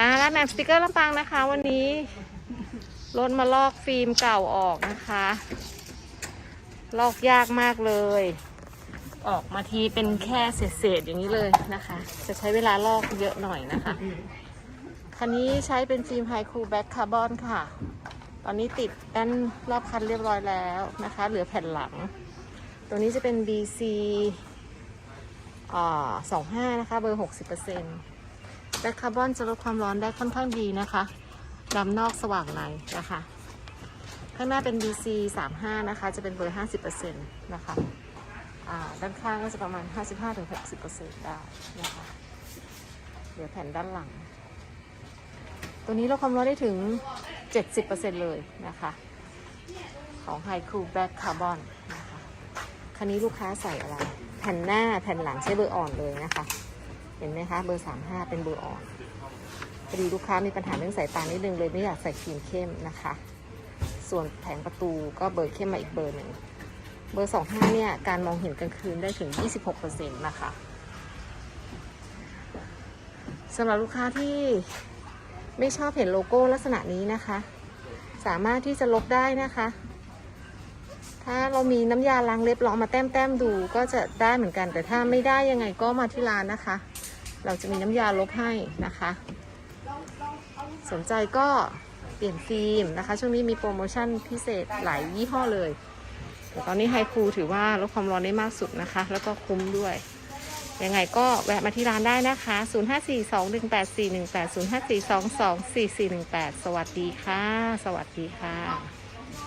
ค่ะร้านแหม่มสติกเกอร์ลำปางนะคะ วันนี้รถมาลอกฟิล์มเก่าออกนะคะ ลอกยากมากเลย ออกมาทีเป็นแค่เศษๆอย่างนี้เลยนะคะ จะใช้เวลาลอกเยอะหน่อยนะคะ คันนี้ใช้เป็นฟิล์มไฮคูแบ็คคาร์บอนค่ะ ตอนนี้ติดแป้นรอบคันเรียบร้อยแล้วนะคะ เหลือแผ่นหลัง ตัวนี้จะเป็น BC อ่า25นะคะ เบอร์60% แบ็คคาร์บอนจะลดความร้อนได้ค่อนข้างดีนะคะดำนอกสว่างในนะคะ ข้างหน้าเป็น BC 35นะคะ จะเป็นเบอร์ 50%นะคะด้านข้างก็จะประมาณ 55-60%ได้นะคะเหลือแผ่นด้านหลัง ตัวนี้ลดความร้อนได้ถึง 70%เลยนะคะ ของ High Cool Black Carbon นะคะคันนี้ลูกค้าใส่อะไร แผ่นหน้าแผ่นหลังใช้เบอร์อ่อนเลยนะคะ เห็นไหมคะ เบอร์35เป็นเบอร์อ่อนพอดีลูกค้ามีปัญหาเรื่องสายตานิดนึงเลยไม่อยากใส่ครีมเข้มนะคะ ส่วนแผงประตูก็เบอร์เข้มมาอีกเบอร์หนึ่ง เบอร์25เนี่ยการมองเห็นกลางคืนได้ถึง 26%นะคะสำหรับลูกค้าที่ไม่ชอบเห็นโลโก้ลักษณะนี้นะคะ สามารถที่จะลบได้นะคะ ถ้าเรามีน้ำยาล้างเล็บลองมาแต้มแต้มๆดูก็จะได้เหมือนกัน แต่ถ้าไม่ได้ยังไงก็มาที่ร้านนะคะ เราจะมีน้ำยาลบให้นะคะ สนใจก็เปลี่ยนฟิล์มนะคะ ช่วงนี้มีโปรโมชั่นพิเศษหลายยี่ห้อเลย แต่ตอนนี้ไฮคูถือว่าลดความร้อนได้มากสุดนะคะ แล้วก็คุ้มด้วย ยังไงก็แวะมาที่ร้านได้นะคะ 0542184180542244418 สวัสดีค่ะ สวัสดีค่ะ